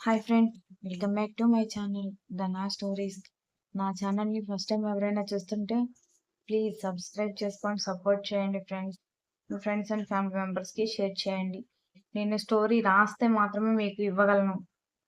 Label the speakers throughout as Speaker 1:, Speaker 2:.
Speaker 1: Hi friend welcome back to my channel the నా stories నా ఛానల్ని ఫస్ట్ టైం ఎవరైనా చూస్తుంటే ప్లీజ్ సబ్స్క్రైబ్ చేసుకొని సపోర్ట్ చేయండి ఫ్రెండ్స్ మీ ఫ్రెండ్స్ అండ్ ఫ్యామిలీ మెంబర్స్కి షేర్ చేయండి. నేను స్టోరీ రాస్తే మాత్రమే మీకు ఇవ్వగలను.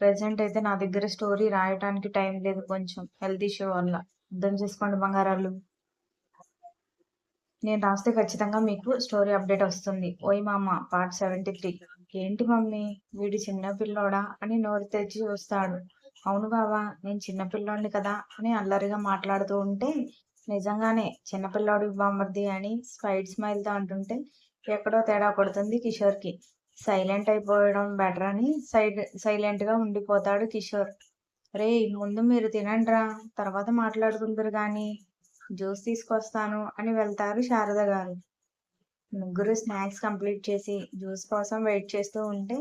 Speaker 1: ప్రజెంట్ అయితే నా దగ్గర స్టోరీ రాయటానికి టైం లేదు కొంచెం హెల్త్ ఇష్యూ వల్ల. అర్థం చేసుకోండి బంగారాలు. నేను రాస్తే ఖచ్చితంగా మీకు స్టోరీ అప్డేట్ వస్తుంది. ఓయ్ మామ పార్ట్ సెవెంటీ త్రీ ఏంటి మమ్మీ? వీడు చిన్న పిల్లోడా? అని నోరు తెచ్చి చూస్తాడు. అవును బాబా నేను చిన్నపిల్లోడిని కదా అని అల్లరిగా మాట్లాడుతూ ఉంటే నిజంగానే చిన్నపిల్లాడు బామ్మర్ది అని స్పైడ్ స్మైల్తో అంటుంటే ఎక్కడో తేడా కొడుతుంది కిషోర్కి. సైలెంట్ అయిపోవడం బెటర్ అని సైడ్ సైలెంట్గా ఉండిపోతాడు కిషోర్. రే ముందు మీరు తినండిరా తర్వాత మాట్లాడుకుంటారు కానీ జ్యూస్ తీసుకొస్తాను అని వెళ్తారు శారద గారు. ముగ్గురు స్నాక్స్ కంప్లీట్ చేసి జ్యూస్ కోసం వెయిట్ చేస్తూ ఉంటే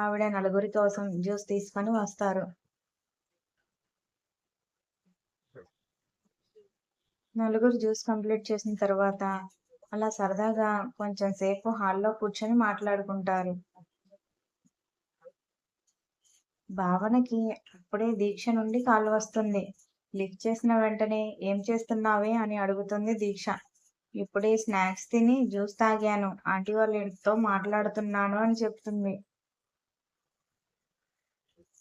Speaker 1: ఆవిడ నలుగురి కోసం జ్యూస్ తీసుకొని వస్తారు. నలుగురు జ్యూస్ కంప్లీట్ చేసిన తర్వాత అలా సరదాగా కొంచెం సేపు హాల్లో కూర్చొని మాట్లాడుకుంటారు. భావనకి అప్పుడే దీక్ష నుండి కాల్ వస్తుంది. లిఫ్ట్ చేసిన వెంటనే ఏం చేస్తున్నావే అని అడుగుతుంది దీక్ష. ఇప్పుడే స్నాక్స్ తిని జ్యూస్ తాగాను. ఆంటీ వాళ్ళతో మాట్లాడుతున్నాను అని చెప్తుంది.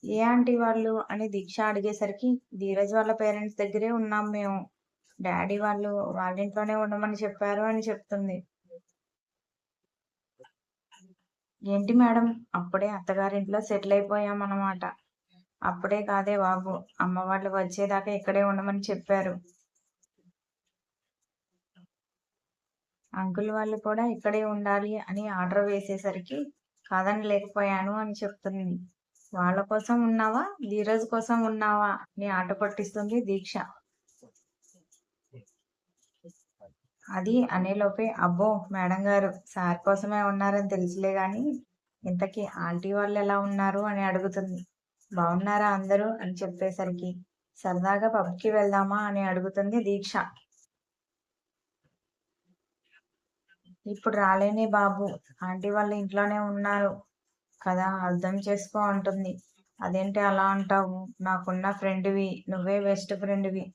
Speaker 1: ఏ ఆంటీ వాళ్ళు? అని దీక్ష అడిగేసరికి ధీరజ్ వాళ్ళ పేరెంట్స్ దగ్గరే ఉన్నాం మేము. డాడీ వాళ్ళు వాళ్ళ ఇంట్లోనే ఉండమని చెప్పారు అని చెప్తుంది. ఏంటి మేడం? అప్పుడే అత్తగారింట్లో సెటిల్ అయిపోయాం అన్నమాట. అప్పుడే కాదే బాబు. అమ్మ వాళ్ళు వచ్చేదాకా ఇక్కడే ఉండమని చెప్పారు. అంకుల్ వాళ్ళు కూడా ఇక్కడే ఉండాలి అని ఆర్డర్ వేసేసరికి కాదని లేకపోయాను అని చెప్తుంది. వాళ్ళ కోసం ఉన్నావా? ధీరజ్ కోసం ఉన్నావా? అని ఆట పట్టిస్తుంది దీక్ష. అది అనేలోపే అబ్బో మేడం గారు సార్ కోసమే ఉన్నారని తెలుసులే గాని ఇంతకీ ఆంటీ వాళ్ళు ఎలా ఉన్నారు అని అడుగుతుంది. బాగున్నారా అందరూ? అని చెప్పేసరికి సరదాగా పబ్కి వెళ్దామా? అని అడుగుతుంది దీక్ష. ఇప్పుడు రాలేనే బాబు. ఆంటీ వాళ్ళ ఇంట్లోనే ఉన్నారు కదా అర్థం చేసుకో అంటుంది. అదేంటి అలా అంటావు? నాకున్న ఫ్రెండ్వి నువ్వే బెస్ట్ ఫ్రెండ్వి.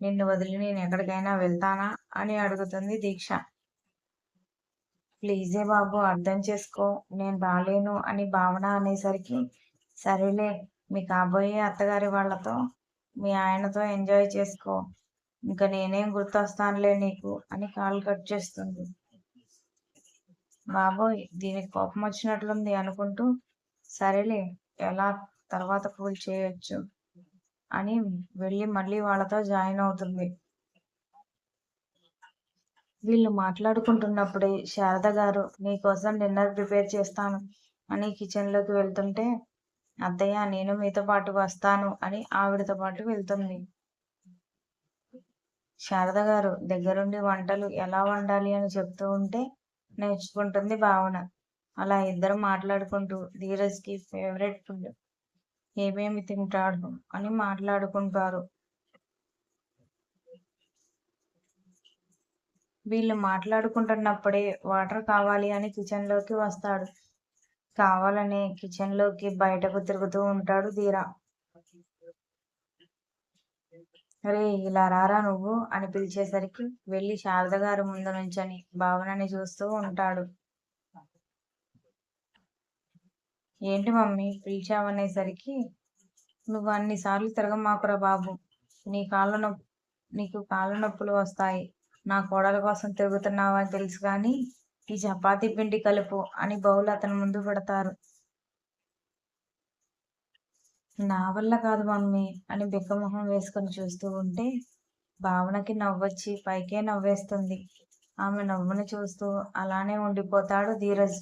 Speaker 1: నిన్ను వదిలి నేను ఎక్కడికైనా వెళ్తానా? అని అడుగుతుంది దీక్ష. ప్లీజే బాబు అర్థం చేసుకో. నేను రాలేను అని భావన అనేసరికి సరేలే మీ కాబోయే అత్తగారి వాళ్ళతో మీ ఆయనతో ఎంజాయ్ చేసుకో. ఇంకా నేనేం గుర్తొస్తానులే నీకు అని కాల్ కట్ చేస్తుంది. బాబోయ్ దీనికి కోపం వచ్చినట్లుంది అనుకుంటూ సరేలే ఎలా తర్వాత కూల్ చేయొచ్చు అని వెళ్ళి మళ్ళీ వాళ్ళతో జాయిన్ అవుతుంది. వీళ్ళు మాట్లాడుకుంటున్నప్పుడే శారద గారు నీకోసం డిన్నర్ ప్రిపేర్ చేస్తాను అని కిచెన్లోకి వెళ్తుంటే అత్తయ్య నేను మీతో పాటు వస్తాను అని ఆవిడతో పాటు వెళ్తుంది. శారద గారు దగ్గరుండి వంటలు ఎలా వండాలి అని చెప్తూ ఉంటే నేర్చుకుంటుంది భావన. అలా ఇద్దరు మాట్లాడుకుంటూ ధీరజ్కి ఫేవరెట్ ఫుడ్ ఏమేమి తింటాడు అని మాట్లాడుకుంటారు. వీళ్ళు మాట్లాడుకుంటున్నప్పుడే వాటర్ కావాలి అని కిచెన్లోకి వస్తాడు. కావాలని కిచెన్లోకి బయటకు తిరుగుతూ ఉంటాడు ధీరా. అరే ఇలా రారా నువ్వు? అని పిలిచేసరికి వెళ్ళి శారద గారు ముందు నుంచని భావనని చూస్తూ ఉంటాడు. ఏంటి మమ్మీ? పిలిచావనేసరికి నువ్వు అన్నిసార్లు తిరగమాకురా బాబు. నీ కాళ్ళ నొప్పి నీకు కాళ్ళ నొప్పులు వస్తాయి. నా కోడల కోసం తిరుగుతున్నావని తెలుసు కానీ ఈ చపాతీ పిండి కలుపు అని బౌల్ అతని ముందు పెడతారు. నా వల్ల కాదు మమ్మీ అని బిక్కమొహం వేసుకొని చూస్తూ ఉంటే భావనకి నవ్వొచ్చి పైకే నవ్వేస్తుంది. ఆమె నవ్వును చూస్తూ అలానే ఉండిపోతాడు ధీరజ్.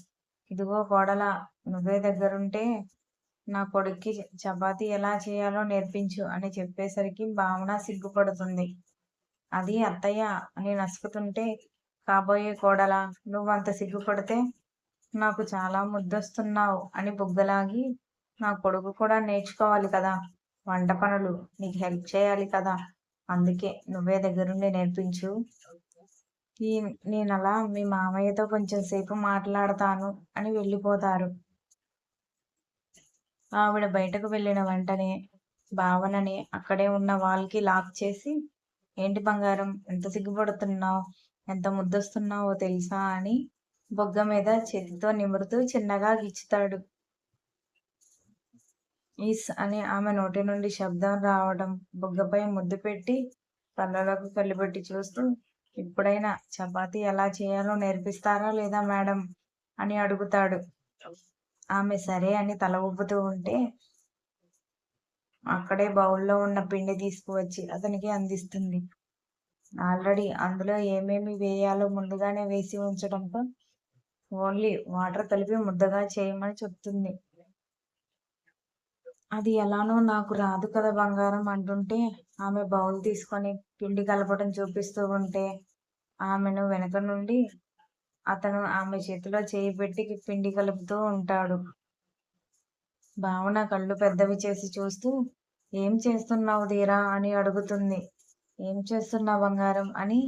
Speaker 1: ఇదిగో కోడల నువ్వే దగ్గరుంటే నా కొడుక్కి చపాతీ ఎలా చేయాలో నేర్పించు అని చెప్పేసరికి భావన సిగ్గుపడుతుంది. అది అత్తయ్య అని నసుకుతుంటే కాబోయే కోడలా నువ్వంత సిగ్గుపడితే నాకు చాలా ముద్దొస్తున్నావు అని బుగ్గలాగి నా కొడుకు కూడా నేర్చుకోవాలి కదా. వంట పనులు నీకు హెల్ప్ చేయాలి కదా. అందుకే నువ్వే దగ్గరుండి నేర్పించు. ఈ నేను అలా మీ మామయ్యతో కొంచెం సేపు మాట్లాడతాను అని వెళ్ళిపోతారు. ఆవిడ బయటకు వెళ్ళిన వెంటనే భావనని అక్కడే ఉన్న వాళ్ళకి లాక్ చేసి ఏంటి బంగారం? ఎంత సిగ్గుపడుతున్నావు? ఎంత ముద్దొస్తున్నావో తెలుసా? అని బొగ్గ మీద చేతితో నిమురుతూ చిన్నగా గిచ్చుతాడు. ఈస్ అని ఆమె నోటి నుండి శబ్దం రావడం బుగ్గపై ముద్దు పెట్టి కళ్ళలోకి కళ్ళుపెట్టి చూస్తూ ఇప్పుడైనా చపాతీ ఎలా చేయాలో నేర్పిస్తారా లేదా మేడం అని అడుగుతాడు. ఆమె సరే అని తల ఊపుతూ ఉంటే అక్కడే బౌల్లో ఉన్న పిండి తీసుకువచ్చి అతనికి అందిస్తుంది. ఆల్రెడీ అందులో ఏమేమి వేయాలో ముందుగానే వేసి ఉంచడంతో ఓన్లీ వాటర్ కలిపి ముద్దగా చేయమని చెప్తుంది. అది ఎలానో నాకు రాదు కదా బంగారం అంటుంటే ఆమె బౌల్ తీసుకొని పిండి కలపడం చూపిస్తూ ఉంటే ఆమెను వెనక నుండి అతను ఆమె చేతిలో చేయి పెట్టి పిండి కలుపుతూ ఉంటాడు. భావన కళ్ళు పెద్దవి చేసి చూస్తూ ఏం చేస్తున్నావు దీరా అని అడుగుతుంది. ఏం చేస్తున్నావు బంగారం? అని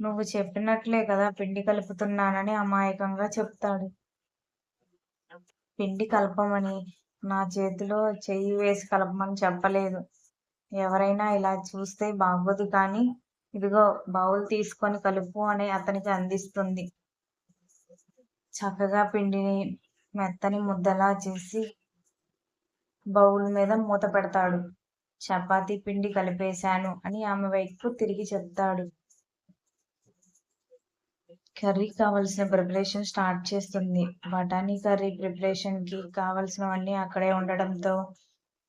Speaker 1: నువ్వు చెప్పినట్లే కదా పిండి కలుపుతున్నానని అమాయకంగా చెప్తాడు. పిండి కలపమని నా చేతిలో చెయ్యి వేసి కలపమని చెప్పలేదు. ఎవరైనా ఇలా చూస్తే బాగోదు కానీ ఇదిగో బౌల్ తీసుకొని కలుపు అని అతనికి అందిస్తుంది. చక్కగా పిండిని మెత్తని ముద్దలా చేసి బౌల్ మీద మూత పెడతాడు. చపాతీ పిండి కలిపేశాను అని ఆమె వైపు తిరిగి చెప్తాడు. కర్రీ కావలసిన ప్రిపరేషన్ స్టార్ట్ చేస్తుంది. బఠానీ కర్రీ ప్రిపరేషన్కి కావలసినవన్నీ అక్కడే ఉండడంతో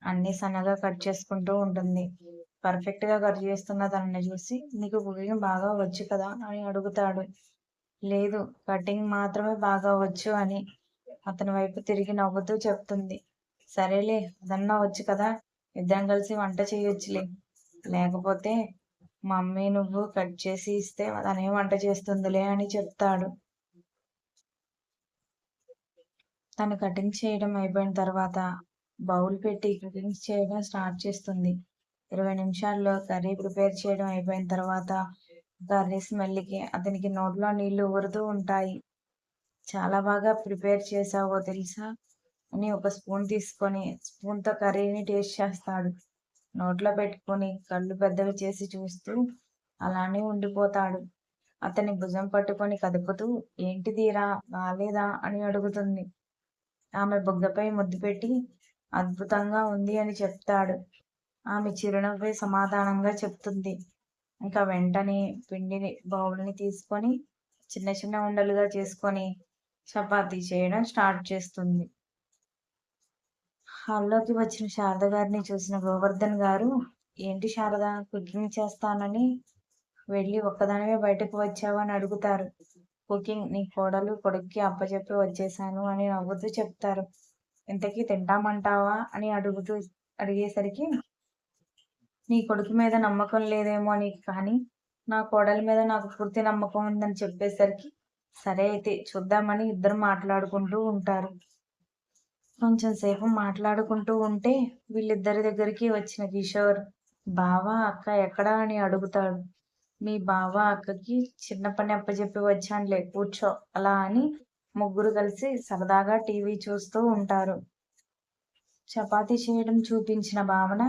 Speaker 1: అన్ని సన్నగా కట్ చేసుకుంటూ ఉంటుంది. పర్ఫెక్ట్గా కట్ చేస్తున్న తనని చూసి నీకు కుకింగ్ బాగా వచ్చు కదా అని అడుగుతాడు. లేదు కటింగ్ మాత్రమే బాగా వచ్చు అని అతని వైపు తిరిగి నవ్వుతూ చెప్తుంది. సరేలే అదన్నా వచ్చు కదా ఇద్దరం కలిసి వంట చేయొచ్చులే. లేకపోతే మమ్మీ నువ్వు కట్ చేసి ఇస్తే తనే వంట చేస్తుందిలే అని చెప్తాడు. తను కటింగ్ చేయడం అయిపోయిన తర్వాత బౌల్ పెట్టి కటింగ్ చేయడం స్టార్ట్ చేస్తుంది. ఇరవై నిమిషాల్లో కర్రీ ప్రిపేర్ చేయడం అయిపోయిన తర్వాత కర్రీ స్మెల్కి అతనికి నోట్లో నీళ్ళు ఊరుతూ ఉంటాయి. చాలా బాగా ప్రిపేర్ చేసావో తెలుసా? అని ఒక స్పూన్ తీసుకొని స్పూన్తో కర్రీని టేస్ట్ చేస్తాడు. నోట్లో పెట్టుకొని కళ్ళు పెద్దవి చేసి చూస్తూ అలానే ఉండిపోతాడు. అతని భుజం పట్టుకొని కదుపుతూ ఏంటిదిరా రాలేదా? అని అడుగుతుంది. ఆమె బుగ్గపై ముద్దు పెట్టి అద్భుతంగా ఉంది అని చెప్తాడు. ఆమె చిరునవ్వే సమాధానంగా చెప్తుంది. ఇంకా వెంటనే పిండిని బౌల్ని తీసుకొని చిన్న చిన్న ఉండలుగా చేసుకొని చపాతీ చేయడం స్టార్ట్ చేస్తుంది. హాల్లోకి వచ్చిన శారద గారిని చూసిన గోవర్ధన్ గారు ఏంటి శారద కుకింగ్ చేస్తానని వెళ్ళి ఒక్కదానివే బయటకు వచ్చావని అడుగుతారు. కుకింగ్ నీ కోడలు కొడుక్కి అప్పచెప్పి వచ్చేసాను అని నవ్వుతూ చెప్తారు. ఇంతకీ తింటామంటావా? అని అడుగుతూ అడిగేసరికి నీ కొడుకు మీద నమ్మకం లేదేమో అని కానీ నా కోడల మీద నాకు పూర్తి నమ్మకం ఉందని చెప్పేసరికి సరే అయితే చూద్దామని ఇద్దరు మాట్లాడుకుంటూ ఉంటారు. కొంచెం సేపు మాట్లాడుకుంటూ ఉంటే వీళ్ళిద్దరి దగ్గరికి వచ్చిన కిషోర్ బావ అక్క ఎక్కడా? అని అడుగుతాడు. మీ బావ అక్కకి చిన్న పని అప్పచెప్పి వచ్చానులే కూర్చో అలా అని ముగ్గురు కలిసి సరదాగా టీవీ చూస్తూ ఉంటారు. చపాతీ చేయడం చూపించిన భావన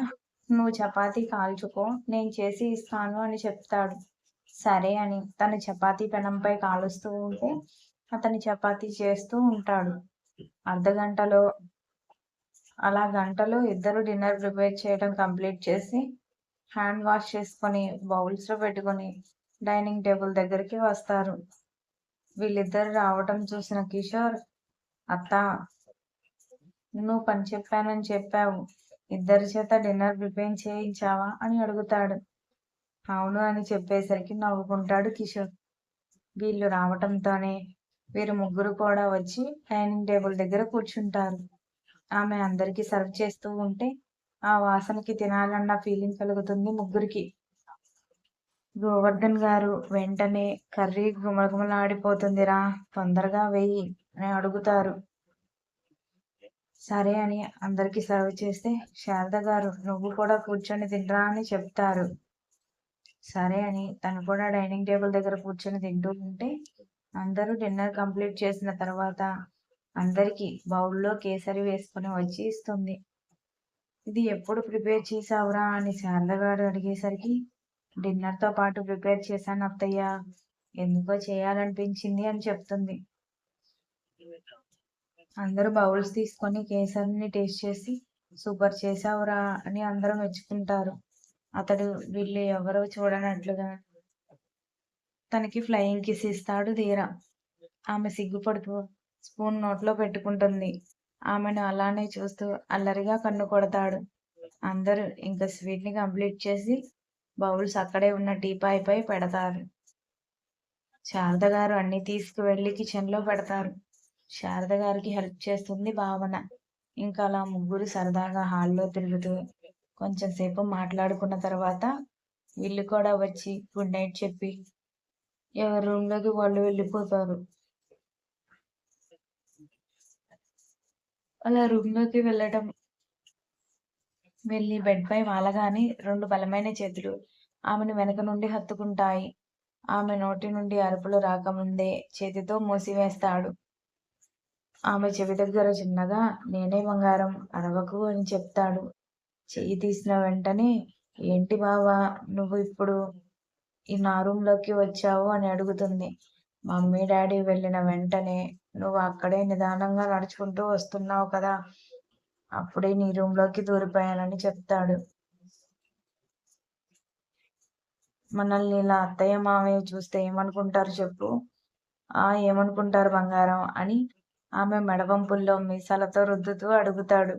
Speaker 1: నువ్వు చపాతీ కాల్చుకో నేను చేసి ఇస్తాను అని చెప్తాడు. సరే అని తను చపాతీ పెనంపై కాలుస్తూ ఉంటే అతని చపాతీ చేస్తూ ఉంటాడు. అర్ధ గంటలో అలా గంటలో ఇద్దరు డిన్నర్ ప్రిపేర్ చేయడం కంప్లీట్ చేసి హ్యాండ్ వాష్ చేసుకొని బౌల్స్లో పెట్టుకొని డైనింగ్ టేబుల్ దగ్గరికి వస్తారు. వీళ్ళిద్దరు రావటం చూసిన కిషోర్ అత్త నువ్వు పని చెప్పానని చెప్పావు. ఇద్దరి చేత డిన్నర్ ప్రిపేర్ చేయించావా? అని అడుగుతాడు. అవును అని చెప్పేసరికి నవ్వుకుంటాడు కిషోర్. వీళ్ళు రావటంతోనే వీరు ముగ్గురు కూడా వచ్చి డైనింగ్ టేబుల్ దగ్గర కూర్చుంటారు. ఆమె అందరికీ సర్వ్ చేస్తూ ఉంటే ఆ వాసనకి తినాలన్న ఫీలింగ్ కలుగుతుంది ముగ్గురికి. గోవర్ధన్ గారు వెంటనే కర్రీ గుమగుమలాడిపోతుందిరా తొందరగా వెయ్యి అని అడుగుతారు. సరే అని అందరికి సర్వ్ చేస్తే శారద గారు నువ్వు కూడా కూర్చొని తినరా అని చెప్తారు. సరే అని తను కూడా డైనింగ్ టేబుల్ దగ్గర కూర్చొని తింటూ ఉంటే అందరూ డిన్నర్ కంప్లీట్ చేసిన తర్వాత అందరికీ బౌల్లో కేసరి వేసుకుని వచ్చి ఇస్తుంది. ఇది ఎప్పుడు ప్రిపేర్ చేసావురా? అని శారద గారు అడిగేసరికి డిన్నర్తో పాటు ప్రిపేర్ చేశాను అత్తయ్య. ఎందుకో చేయాలనిపించింది అని చెప్తుంది. అందరూ బౌల్స్ తీసుకొని కేసరిని టేస్ట్ చేసి సూపర్ చేసావురా అని అందరూ మెచ్చుకుంటారు. అతడు వీళ్ళు ఎవరో చూడనట్లుగా తనకి ఫ్లయింగ్ కిస్ ఇస్తాడు ధీరా. ఆమె సిగ్గుపడుతూ స్పూన్ నోట్లో పెట్టుకుంటుంది. ఆమెను అలానే చూస్తూ అల్లరిగా కన్ను కొడతాడు. అందరూ ఇంకా స్వీట్ని కంప్లీట్ చేసి బౌల్స్ అక్కడే ఉన్న టీపాయ్ పై పెడతారు. శారద గారు అన్ని తీసుకువెళ్ళి కిచెన్లో పెడతారు. శారద గారికి హెల్ప్ చేస్తుంది భావన. ఇంకా అలా ముగ్గురు సరదాగా హాల్లో తిరుగుతూ కొంచెం సేపు మాట్లాడుకున్న తర్వాత వీళ్ళు కూడా వచ్చి గుడ్ నైట్ చెప్పి ఎవరి రూమ్లోకి వాళ్ళు వెళ్ళిపోతారు. అలా రూమ్లోకి వెళ్ళటం వెళ్ళి బెడ్ పై వాలగాని రెండు బలమైన చేతులు ఆమెను వెనక నుండి హత్తుకుంటాయి. ఆమె నోటి నుండి అరుపులు రాకముందే చేతితో మూసివేస్తాడు. ఆమె చెవి దగ్గర చిన్నగా నేనే బంగారం అరవకు అని చెప్తాడు. చెయ్యి తీసిన వెంటనే ఏంటి బావా నువ్వు ఇప్పుడు నా రూమ్లోకి వచ్చావు? అని అడుగుతుంది. మమ్మీ డాడీ వెళ్ళిన వెంటనే నువ్వు అక్కడే నిదానంగా నడుచుకుంటూ వస్తున్నావు కదా అప్పుడే నీ రూమ్లోకి దూరిపోయానని చెప్తాడు. మనల్ని ఇలా అత్తయ్య మామయ్య చూస్తే ఏమనుకుంటారు చెప్పు? ఆ ఏమనుకుంటారు బంగారం? అని ఆమె మెడవంపుల్లో మీసాలతో రుద్దుతూ అడుగుతాడు.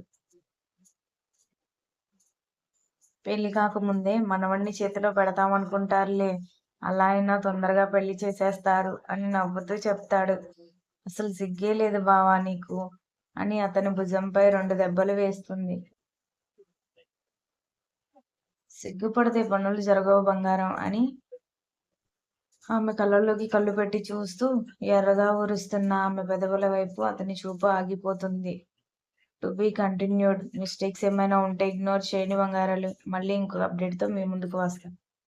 Speaker 1: పెళ్ళి కాకముందే మనవణ్ణి చేతిలో పెడతామనుకుంటారులే. అలా అయినా తొందరగా పెళ్ళి చేసేస్తారు అని నవ్వుతూ చెప్తాడు. అసలు సిగ్గే లేదు బావా నీకు అని అతని భుజంపై రెండు దెబ్బలు వేస్తుంది. సిగ్గుపడితే పనులు జరగవు బంగారం అని ఆమె కళ్ళల్లోకి కళ్ళు పెట్టి చూస్తూ ఎర్రగా ఊరుస్తున్న ఆమె పెదవుల వైపు అతని చూపు ఆగిపోతుంది. టు బీ కంటిన్యూడ్ మిస్టేక్స్ ఏమైనా ఉంటే ఇగ్నోర్ చేయని బంగారాలు. మళ్ళీ ఇంకొక అప్డేట్తో మీ ముందుకు వస్తాం.